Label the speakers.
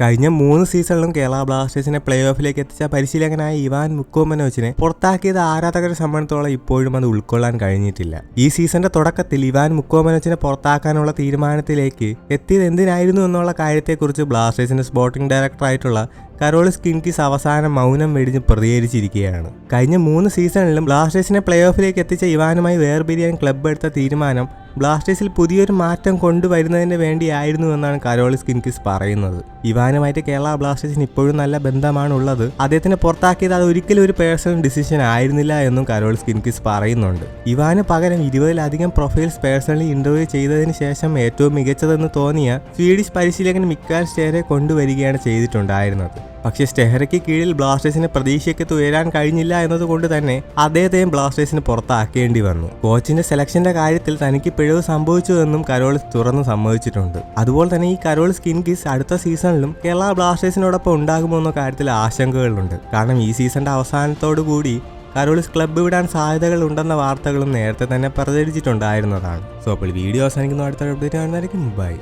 Speaker 1: കഴിഞ്ഞ മൂന്ന് സീസണിലും കേരള ബ്ലാസ്റ്റേഴ്സിനെ പ്ലേ ഓഫിലേക്ക് എത്തിച്ച പരിശീലകനായ ഇവാൻ മുക്കോമനോച്ചിനെ പുറത്താക്കിയത് ആരാധകരെ സംബന്ധിച്ചോളം ഇപ്പോഴും അത് ഉൾക്കൊള്ളാൻ കഴിഞ്ഞിട്ടില്ല. ഈ സീസണിന്റെ തുടക്കത്തിൽ ഇവാൻ മുക്കോമനോച്ചിനെ പുറത്താക്കാനുള്ള തീരുമാനത്തിലേക്ക് എത്തിയത് എന്തിനായിരുന്നു എന്നുള്ള കാര്യത്തെക്കുറിച്ച് ബ്ലാസ്റ്റേഴ്സിന്റെ സ്പോർട്ടിംഗ് ഡയറക്ടറായിട്ടുള്ള കരോളിസ് കിൻകിസ് അവസാനം മൗനം വെടിഞ്ഞ് പ്രതികരിച്ചിരിക്കുകയാണ്. കഴിഞ്ഞ മൂന്ന് സീസണിലും ബ്ലാസ്റ്റേഴ്സിനെ പ്ലേ ഓഫിലേക്ക് എത്തിച്ച ഇവാനുമായി വേർപിരിയാൻ ക്ലബ്ബ് എടുത്ത തീരുമാനം ബ്ലാസ്റ്റേഴ്സിൽ പുതിയൊരു മാറ്റം കൊണ്ടുവരുന്നതിന് വേണ്ടിയായിരുന്നു എന്നാണ് കരോളിസ് കിൻകിസ് പറയുന്നത്. ഇവാനുമായിട്ട് കേരള ബ്ലാസ്റ്റേഴ്സിന് ഇപ്പോഴും നല്ല ബന്ധമാണ് ഉള്ളത് അദ്ദേഹത്തിനെ പുറത്താക്കിയത് അത് ഒരിക്കലും ഒരു പേഴ്സണൽ ഡിസിഷൻ ആയിരുന്നില്ല എന്നും കരോളിസ് കിൻകിസ് പറയുന്നുണ്ട്. ഇവാന് പകരം ഇരുപതിലധികം പ്രൊഫൈൽസ് പേഴ്സണലി ഇന്റർവ്യൂ ചെയ്തതിന് ശേഷം ഏറ്റവും മികച്ചതെന്ന് തോന്നിയ സ്വീഡിഷ് പരിശീലകൻ മിക്കാൽ സ്റ്റേരെ കൊണ്ടുവരികയാണ് ചെയ്തിട്ടുണ്ടായിരുന്നത്. പക്ഷേ സ്റ്റെഹറയ്ക്ക് കീഴിൽ ബ്ലാസ്റ്റേഴ്സിന് പ്രതീക്ഷയ്ക്ക് ഉയരാൻ കഴിഞ്ഞില്ല എന്നതുകൊണ്ട് തന്നെ അദ്ദേഹത്തെയും ബ്ലാസ്റ്റേഴ്സിന് പുറത്താക്കേണ്ടി വന്നു. കോച്ചിന്റെ സെലക്ഷന്റെ കാര്യത്തിൽ തനിക്ക് പിഴവ് സംഭവിച്ചുവെന്നും കരോളിസ് തുറന്നു സമ്മതിച്ചിട്ടുണ്ട്. അതുപോലെ തന്നെ ഈ കരോൾ സ്കിൻ കിസ് അടുത്ത സീസണിലും കേരള ബ്ലാസ്റ്റേഴ്സിനോടൊപ്പം ഉണ്ടാകുമോ എന്ന കാര്യത്തിൽ ആശങ്കകളുണ്ട്. കാരണം ഈ സീസണിന്റെ അവസാനത്തോടു കൂടി കരോളിസ് ക്ലബ്ബ് വിടാൻ സാധ്യതകൾ ഉണ്ടെന്ന വാർത്തകളും നേരത്തെ തന്നെ പ്രചരിച്ചിട്ടുണ്ടായിരുന്നതാണ്. സോ അപ്പോൾ വീഡിയോ അവസാനിക്കുന്ന. അടുത്ത അപ്ഡേറ്റ് കാണുന്നതായിരിക്കും. ബൈ